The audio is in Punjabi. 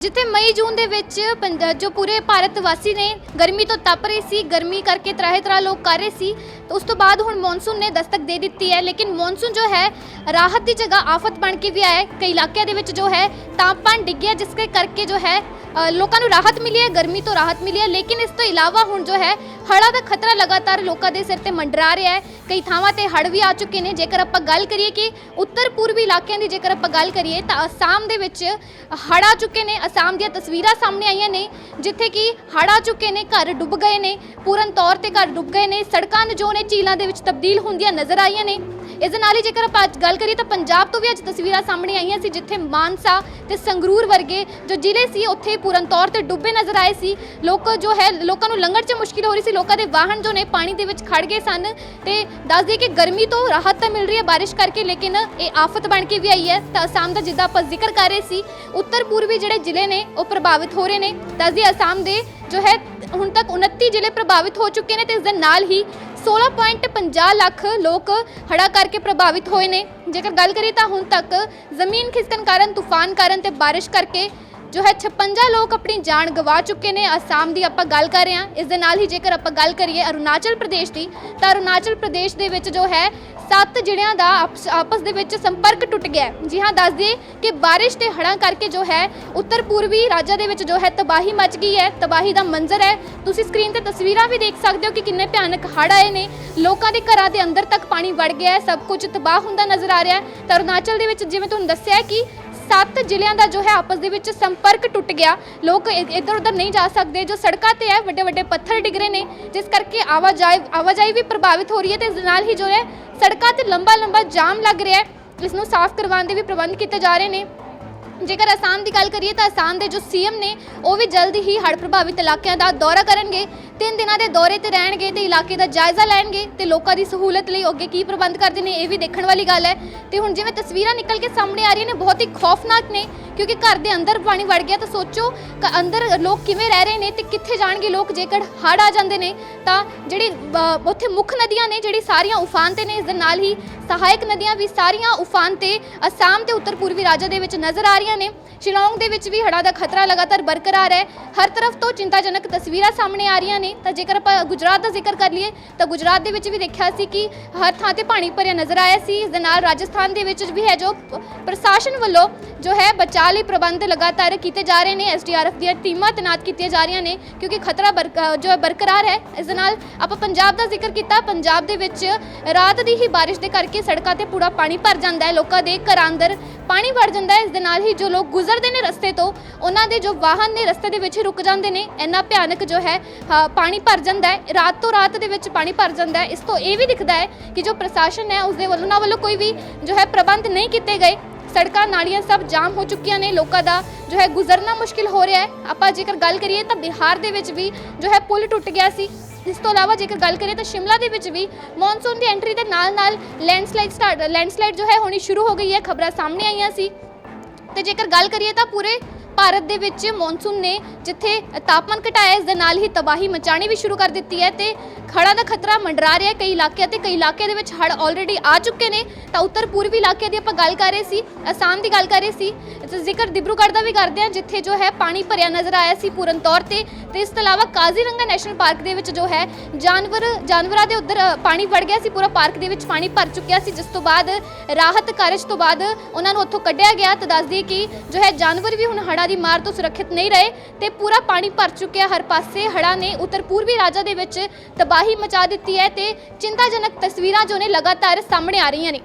ਜਿੱਥੇ ਮਈ ਜੂਨ ਦੇ ਵਿੱਚ ਪੰਜ- ਜੋ ਪੂਰੇ ਭਾਰਤ ਵਾਸੀ ਨੇ ਗਰਮੀ ਤੋਂ ਤਪ ਰਹੇ ਸੀ, ਗਰਮੀ ਕਰਕੇ ਤਰਾਹੇ ਤਰਾ ਲੋਕ ਕਰ ਰਹੇ ਸੀ, ਤਾਂ ਉਸ ਤੋਂ ਬਾਅਦ ਹੁਣ ਮੌਨਸੂਨ ਨੇ ਦਸਤਕ ਦੇ ਦਿੱਤੀ ਹੈ। ਲੇਕਿਨ ਮੌਨਸੂਨ ਜੋ ਹੈ, ਰਾਹਤ ਦੀ ਜਗ੍ਹਾ ਆਫਤ ਬਣ ਕੇ ਵੀ ਆਇਆ ਹੈ। ਕਈ ਇਲਾਕਿਆਂ ਦੇ ਵਿੱਚ ਜੋ ਹੈ, ਤਾਪਮਾਨ ਡਿੱਗਿਆ ਜਿਸ ਦੇ ਕਰਕੇ ਜੋ ਹੈ ਲੋਕਾਂ ਨੂੰ ਰਾਹਤ ਮਿਲੀ ਹੈ, ਗਰਮੀ ਤੋਂ ਰਾਹਤ ਮਿਲੀ ਹੈ, ਲੇਕਿਨ ਇਸ ਤੋਂ ਇਲਾਵਾ ਹੁਣ ਜੋ ਹੈ, ਹੜ੍ਹਾਂ ਦਾ ਖਤਰਾ ਲਗਾਤਾਰ ਲੋਕਾਂ ਦੇ ਸਿਰ ਤੇ ਮੰਡਰਾ ਰਿਹਾ ਹੈ। ਕਈ ਥਾਵਾਂ ਤੇ ਹੜ੍ਹ ਵੀ ਆ ਚੁੱਕੇ ਨੇ। ਜੇਕਰ ਆਪਾਂ ਗੱਲ ਕਰੀਏ ਕਿ ਉੱਤਰ ਪੂਰਬੀ ਇਲਾਕਿਆਂ ਦੀ ਜੇਕਰ ਆਪਾਂ ਗੱਲ ਕਰੀਏ, ਤਾਂ ਅਸਾਮ ਦੇ ਵਿੱਚ ਹੜ੍ਹ ਆ ਚੁੱਕੇ ਨੇ। ਅਸਾਮ ਦੀਆਂ ਤਸਵੀਰਾਂ ਸਾਹਮਣੇ ਆਈਆਂ ਨੇ, ਜਿੱਥੇ ਕਿ ਹੜ੍ਹ ਆ ਚੁੱਕੇ ਨੇ, ਘਰ ਡੁੱਬ ਗਏ ਨੇ। ਪੂਰਨ ਤੌਰ ਤੇ ਘਰ ਡੁੱਬ ਗਏ ਨੇ। ਸੜਕਾਂ ਜੋ ਨੇ ਝੀਲਾਂ ਦੇ ਵਿੱਚ ਤਬਦੀਲ ਹੁੰਦੀਆਂ ਨਜ਼ਰ ਆਈਆਂ ਨੇ। ਇਸ ਦੇ ਨਾਲ ਹੀ ਜੇਕਰ ਆਪਾਂ ਅੱਜ ਗੱਲ ਕਰੀਏ ਤਾਂ ਪੰਜਾਬ ਤੋਂ ਵੀ ਅੱਜ ਤਸਵੀਰਾਂ ਸਾਹਮਣੇ ਆਈਆਂ ਸੀ, ਜਿੱਥੇ ਮਾਨਸਾ ਤੇ ਸੰਗਰੂਰ ਵਰਗੇ ਜੋ ਜ਼ਿਲ੍ਹੇ ਸੀ, ਉੱਥੇ ਪੂਰਨ ਤੌਰ ਤੇ ਡੁੱਬੇ ਨਜ਼ਰ ਆਏ ਸੀ। ਲੋਕ ਜੋ ਹੈ, ਲੋਕਾਂ ਨੂੰ ਲੰਘਣ 'ਚ ਮੁਸ਼ਕਿਲ ਹੋ ਰਹੀ ਸੀ। ਲੋਕਾਂ ਦੇ ਵਾਹਨ ਜੋ ਨੇ ਪਾਣੀ ਦੇ ਵਿੱਚ ਖੜ ਗਏ ਸਨ ਤੇ ਦੱਸ ਦਈਏ ਕਿ ਗਰਮੀ ਤੋਂ ਰਾਹਤ ਤਾਂ ਮਿਲ ਰਹੀ ਹੈ ਬਾਰਿਸ਼ ਕਰਕੇ, ਲੇਕਿਨ ਇਹ ਆਫਤ ਬਣ ਕੇ ਵੀ ਆਈ ਹੈ। ਤਾਂ ਅਸਾਮ ਦਾ ਜਿੱਦਾਂ ਆਪਾਂ ਜ਼ਿਕਰ ਕਰ ਰਹੇ ਸੀ, ਉੱਤਰ ਪੂਰਬੀ ਜਿਹੜੇ ਜ਼ਿਲ੍ਹੇ ਨੇ, ਉਹ ਪ੍ਰਭਾਵਿਤ ਹੋ ਰਹੇ ਨੇ। ਦੱਸ ਦਈਏ ਅਸਾਮ ਦੇ ਜੋ ਹੈ, ਹੁਣ ਤੱਕ 29 ਜ਼ਿਲ੍ਹੇ ਪ੍ਰਭਾਵਿਤ ਹੋ ਚੁੱਕੇ ਨੇ ਤੇ ਇਸ ਦੇ ਨਾਲ ਹੀ 16.50 ਲੱਖ ਲੋਕ ਹੜ੍ਹਾਂ ਕਰਕੇ ਪ੍ਰਭਾਵਿਤ ਹੋਏ ਨੇ। ਜੇਕਰ ਗੱਲ ਕਰੀਏ ਤਾਂ ਹੁਣ ਤੱਕ ਜ਼ਮੀਨ ਖਿਸਕਣ ਕਾਰਨ, ਤੂਫਾਨ ਕਾਰਨ ਤੇ ਬਾਰਿਸ਼ ਕਰਕੇ ਜੋ ਹੈ 56 ਲੋਕ ਆਪਣੀ ਜਾਨ ਗਵਾ ਚੁੱਕੇ ਨੇ। ਅਸਾਮ ਦੀ ਆਪਾਂ ਗੱਲ ਕਰ ਰਹੇ ਹਾਂ। ਇਸ ਦੇ ਨਾਲ ਹੀ ਜੇਕਰ ਆਪਾਂ ਗੱਲ ਕਰੀਏ ਅਰੁਣਾਚਲ ਪ੍ਰਦੇਸ਼ ਦੀ, ਤਾਂ ਅਰੁਣਾਚਲ ਪ੍ਰਦੇਸ਼ ਦੇ ਵਿੱਚ ਜੋ ਹੈ ਸੱਤ ਜ਼ਿਲ੍ਹਿਆਂ ਦਾ ਆਪਸ ਆਪਸ ਦੇ ਵਿੱਚ ਸੰਪਰਕ ਟੁੱਟ ਗਿਆ ਹੈ। ਜੀ ਹਾਂ ਦੱਸ ਦਈਏ ਕਿ ਬਾਰਿਸ਼ ਤੇ ਹੜ੍ਹਾਂ ਕਰਕੇ ਜੋ ਹੈ, ਉੱਤਰ ਪੂਰਬੀ ਰਾਜਾਂ ਦੇ ਵਿੱਚ ਜੋ ਹੈ, ਤਬਾਹੀ ਮਚ ਗਈ ਹੈ। ਤਬਾਹੀ ਦਾ ਮੰਜ਼ਰ ਹੈ। ਤੁਸੀਂ ਸਕਰੀਨ ਤੇ ਤਸਵੀਰਾਂ ਵੀ ਦੇਖ ਸਕਦੇ ਹੋ ਕਿ ਕਿੰਨੇ ਭਿਆਨਕ ਹੜ੍ਹ ਆਏ ਨੇ। ਲੋਕਾਂ ਦੇ ਘਰਾਂ ਦੇ ਅੰਦਰ ਤੱਕ ਪਾਣੀ ਵੜ ਗਿਆ ਹੈ। ਸਭ ਕੁਝ ਤਬਾਹ ਹੁੰਦਾ ਨਜ਼ਰ ਆ ਰਿਹਾ ਹੈ। ਤਾਂ ਅਰੁਣਾਚਲ ਦੇ ਵਿੱਚ ਜਿਵੇਂ ਤੁਹਾਨੂੰ ਦੱਸਿਆ ਹੈ ਕਿ ਸੱਤ ਜ਼ਿਲ੍ਹਿਆਂ ਦਾ ਜੋ ਹੈ, ਆਪਸ ਦੇ ਵਿੱਚ ਸੰਪਰਕ ਟੁੱਟ ਗਿਆ। ਲੋਕ ਇੱਧਰ ਉੱਧਰ ਨਹੀਂ ਜਾ ਸਕਦੇ। ਜੋ ਸੜਕਾਂ ਤੇ ਹੈ, ਵੱਡੇ ਵੱਡੇ ਪੱਥਰ ਡਿੱਗ ਰਹੇ ਨੇ। ਜਿਸ ਕਰਕੇ ਆਵਾਜਾਈ ਆਵਾਜਾਈ ਵੀ ਪ੍ਰਭਾਵਿਤ ਹੋ ਰਹੀ ਹੈ ਤੇ ਇਸ ਦੇ ਨਾਲ ਹੀ ਜੋ ਹੈ, ਸੜਕ ਤੇ ਲੰਬਾ ਲੰਬਾ ਜਾਮ ਲੱਗ ਰਿਹਾ ਹੈ। ਇਸ ਨੂੰ ਸਾਫ਼ ਕਰਵਾਉਣ ਦੇ ਵੀ ਪ੍ਰਬੰਧ ਕੀਤੇ ਜਾ ਰਹੇ ਨੇ। ਜੇਕਰ ਅਸਾਮ ਦੀ ਗੱਲ ਕਰੀਏ ਤਾਂ ਅਸਾਮ ਦੇ ਜੋ ਸੀਐਮ ਨੇ, ਉਹ ਵੀ ਜਲਦ ਹੀ ਹੜ੍ਹ ਪ੍ਰਭਾਵਿਤ ਇਲਾਕਿਆਂ ਦਾ ਦੌਰਾ ਕਰਨਗੇ। ਤਿੰਨ ਦਿਨਾਂ ਦੇ ਦੌਰੇ ਤੇ ਰਹਿਣਗੇ ਤੇ ਇਲਾਕੇ ਦਾ ਜਾਇਜ਼ਾ ਲੈਣਗੇ ਤੇ ਲੋਕਾਂ ਦੀ ਸਹੂਲਤ ਲਈ ਅੱਗੇ ਕੀ ਪ੍ਰਬੰਧ ਕਰਦੇ ਨੇ, ਇਹ ਵੀ ਦੇਖਣ ਵਾਲੀ ਗੱਲ ਹੈ। ਤੇ ਹੁਣ ਜਿਵੇਂ ਤਸਵੀਰਾਂ ਨਿਕਲ ਕੇ ਸਾਹਮਣੇ ਆ ਰਹੀਆਂ ਨੇ, ਬਹੁਤ ਹੀ ਖੌਫਨਾਕ ਨੇ। ਕਿਉਂਕਿ ਘਰ ਦੇ ਅੰਦਰ ਪਾਣੀ ਵੜ ਗਿਆ ਤਾਂ ਸੋਚੋ ਕ- ਅੰਦਰ ਲੋਕ ਕਿਵੇਂ ਰਹਿ ਰਹੇ ਨੇ ਤੇ ਕਿੱਥੇ ਜਾਣਗੇ ਲੋਕ ਜੇਕਰ ਹੜ੍ਹ ਆ ਜਾਂਦੇ ਨੇ ਤਾਂ ਜਿਹੜੀ ਅ, ਉੱਥੇ ਮੁੱਖ ਨਦੀਆਂ ਨੇ ਜਿਹੜੀ ਸਾਰੀਆਂ ਉਫਾਨ ਤੇ ਨੇ ਇਸ ਦੇ ਨਾਲ ਹੀ ਸਹਾਇਕ ਨਦੀਆਂ ਵੀ ਸਾਰੀਆਂ ਉਫਾਨ ਤੇ ਅਸਾਮ ਤੇ ਉੱਤਰ ਪੂਰਬੀ ਰਾਜਾਂ ਦੇ ਵਿੱਚ ਨਜ਼ਰ ਆ ਰਹੀਆਂ ਨੇ। ਸ਼ਿਲੌਂਗ ਦੇ ਵਿੱਚ ਵੀ ਹੜ੍ਹਾਂ ਦਾ ਖਤਰਾ ਲਗਾਤਾਰ ਬਰਕਰਾਰ ਹੈ। ਹਰ ਤਰਫ ਤੋਂ ਚਿੰਤਾਜਨਕ ਤਸਵੀਰਾਂ ਸਾਹਮਣੇ ਆ ਰਹੀਆਂ ਨੇ। ਤਾਂ ਜੇਕਰ ਆਪਾਂ ਗੁਜਰਾਤ ਦਾ ਜ਼ਿਕਰ ਕਰ ਲਈਏ, ਤਾਂ ਗੁਜਰਾਤ ਦੇ ਵਿੱਚ ਵੀ ਦੇਖਿਆ ਸੀ ਕਿ ਹਰ ਥਾਂ ਤੇ ਪਾਣੀ ਭਰਿਆ ਨਜ਼ਰ ਆਇਆ ਸੀ। ਇਸ ਦੇ ਨਾਲ ਰਾਜਸਥਾਨ ਦੇ ਵਿੱਚ ਵੀ ਹੈ ਜੋ ਪ੍ਰਸ਼ਾਸਨ ਵੱਲੋਂ ਜੋ ਹੈ ਬਚਾਅ ਲਈ ਪ੍ਰਬੰਧ ਲਗਾਤਾਰ ਕੀਤੇ ਜਾ ਰਹੇ ਨੇ। ਐਸਡੀਆਰਐਫ ਦੀਆਂ ਟੀਮਾਂ ਤੈਨਾਤ ਕੀਤੀਆਂ ਜਾ ਰਹੀਆਂ ਨੇ, ਕਿਉਂਕਿ ਖਤਰਾ ਬਰਕ- ਜੋ ਹੈ ਬਰਕਰਾਰ ਹੈ। ਇਸ ਦੇ ਨਾਲ ਆਪਾਂ ਪੰਜਾਬ ਦਾ ਜ਼ਿਕਰ ਕੀਤਾ। ਪੰਜਾਬ ਦੇ ਵਿੱਚ ਰਾਤ ਦੀ ਹੀ ਬਾਰਿਸ਼ ਦੇ ਕਰਕੇ ਸੜਕਾਂ ਤੇ ਪੂਰਾ ਪਾਣੀ ਭਰ ਜਾਂਦਾ ਹੈ। ਲੋਕਾਂ ਦੇ ਘਰਾਂ ਅੰਦਰ ਪਾਣੀ ਵੜ ਜਾਂਦਾ ਹੈ। ਇਸ ਦੇ ਨਾਲ ਹੀ ਜੋ ਲੋਕ ਗੁਜ਼ਰਦੇ ਨੇ ਰਸਤੇ ਤੋਂ ਉਹਨਾਂ ਦੇ ਜੋ ਵਾਹਨ ਨੇ ਰਸਤੇ ਦੇ ਵਿੱਚ ਰੁਕ ਜਾਂਦੇ ਨੇ। ਇੰਨਾ ਭਿਆਨਕ ਜੋ ਹੈ ਹਾਂ, ਪਾਣੀ ਭਰ ਜਾਂਦਾ ਹੈ। ਰਾਤ ਤੋਂ ਰਾਤ ਦੇ ਵਿੱਚ ਪਾਣੀ ਭਰ ਜਾਂਦਾ ਹੈ। ਇਸ ਤੋਂ ਇਹ ਵੀ ਦਿਖਦਾ ਹੈ ਕਿ ਜੋ ਪ੍ਰਸ਼ਾਸਨ ਹੈ ਉਸ ਦੇ ਵੱਲੋਂ ਉਹਨਾਂ ਵੱਲੋਂ ਕੋਈ ਵੀ ਜੋ ਹੈ ਪ੍ਰਬੰਧ ਨਹੀਂ ਕੀਤੇ ਗਏ। ਸੜਕਾਂ, ਨਾਲੀਆਂ ਸਭ ਜਾਮ ਹੋ ਚੁੱਕੀਆਂ ਨੇ ਲੋਕਾਂ ਦਾ, ਜੋ ਹੈ ਗੁਜ਼ਰਨਾ ਮੁਸ਼ਕਿਲ ਹੋ ਰਿਹਾ ਹੈ। ਆਪਾਂ ਜੇਕਰ ਗੱਲ ਕਰੀਏ ਤਾਂ ਬਿਹਾਰ ਦੇ ਵਿੱਚ ਵੀ ਜੋ ਹੈ ਪੁਲ ਟੁੱਟ ਗਿਆ ਸੀ। ਇਸ ਤੋਂ ਇਲਾਵਾ ਜੇਕਰ ਗੱਲ ਕਰੀਏ ਤਾਂ ਸ਼ਿਮਲਾ ਦੇ ਵਿੱਚ ਵੀ ਮੌਨਸੂਨ ਦੀ ਐਂਟਰੀ ਦੇ ਨਾਲ ਨਾਲ ਲੈਂਡਸਲਾਈਡ ਸਟਾਰਟ, ਲੈਂਡਸਲਾਈਡ ਜੋ ਹੈ ਹੋਣੀ ਸ਼ੁਰੂ ਹੋ ਗਈ ਹੈ, ਖਬਰਾਂ ਸਾਹਮਣੇ ਆਈਆਂ ਸੀ। ਤੇ ਜੇਕਰ ਗੱਲ ਕਰੀਏ ਤਾਂ ਪੂਰੇ ਭਾਰਤ ਦੇ ਵਿੱਚ ਮੌਨਸੂਨ ਨੇ ਜਿੱਥੇ ਤਾਪਮਾਨ ਘਟਾਇਆ, ਇਸ ਦੇ ਨਾਲ ਹੀ ਤਬਾਹੀ ਮਚਾਣੀ ਵੀ ਸ਼ੁਰੂ ਕਰ ਦਿੱਤੀ ਹੈ ਤੇ ਹੜ੍ਹਾਂ ਦਾ ਖਤਰਾ ਮੰਡਰਾ ਰਿਹਾ ਕਈ ਇਲਾਕਿਆਂ ਤੇ ਕਈ ਇਲਾਕਿਆਂ ਦੇ ਵਿੱਚ ਹੜ੍ਹ ਆਲਰੇਡੀ ਆ ਚੁੱਕੇ ਨੇ। ਤਾਂ ਉੱਤਰ ਪੂਰਬੀ ਇਲਾਕਿਆਂ ਦੀ ਆਪਾਂ ਗੱਲ ਕਰ ਰਹੇ ਸੀ, ਅਸਾਮ ਦੀ ਗੱਲ ਕਰ ਰਹੇ ਸੀ। ਤੇ ਜ਼ਿਕਰ ਦਿਬਰੂਗੜ੍ਹ ਦਾ ਵੀ ਕਰਦੇ ਹਾਂ, ਜਿੱਥੇ ਜੋ ਹੈ ਪਾਣੀ ਭਰਿਆ ਨਜ਼ਰ ਆਇਆ ਸੀ ਪੂਰਨ ਤੌਰ ਤੇ। ਤੇ ਇਸ ਤੋਂ ਇਲਾਵਾ ਕਾਜ਼ੀਰੰਗਾ ਨੈਸ਼ਨਲ ਪਾਰਕ ਦੇ ਵਿੱਚ ਜੋ ਹੈ ਜਾਨਵਰ, ਜਾਨਵਰਾਂ ਦੇ ਉੱਧਰ ਪਾਣੀ ਵੜ ਗਿਆ ਸੀ, ਪੂਰਾ ਪਾਰਕ ਦੇ ਵਿੱਚ ਪਾਣੀ ਭਰ ਚੁੱਕਿਆ ਸੀ, ਜਿਸ ਤੋਂ ਬਾਅਦ ਰਾਹਤ ਕਾਰਜ ਤੋਂ ਬਾਅਦ ਉਹਨਾਂ ਨੂੰ ਉੱਥੋਂ ਕੱਢਿਆ ਗਿਆ। ਤਾਂ ਦੱਸਦੀ ਕਿ ਜੋ ਹੈ ਜਾਨਵਰ ਵੀ ਹੁਣ ਹੜ ਹੜ੍ਹਾਂ ਦੀ ਮਾਰ ਤੋਂ ਸੁਰੱਖਿਅਤ ਨਹੀਂ ਰਹੇ ਤੇ ਪੂਰਾ ਪਾਣੀ ਭਰ ਚੁੱਕਿਆ ਹਰ ਪਾਸੇ। ਹੜ੍ਹਾਂ ਨੇ ਉੱਤਰ ਪੂਰਬੀ ਰਾਜਾਂ ਦੇ ਵਿੱਚ ਤਬਾਹੀ ਮਚਾ ਦਿੱਤੀ ਹੈ ਤੇ ਚਿੰਤਾਜਨਕ ਤਸਵੀਰਾਂ ਜੋ ਨੇ ਲਗਾਤਾਰ ਸਾਹਮਣੇ ਆ ਰਹੀਆਂ ਨੇ।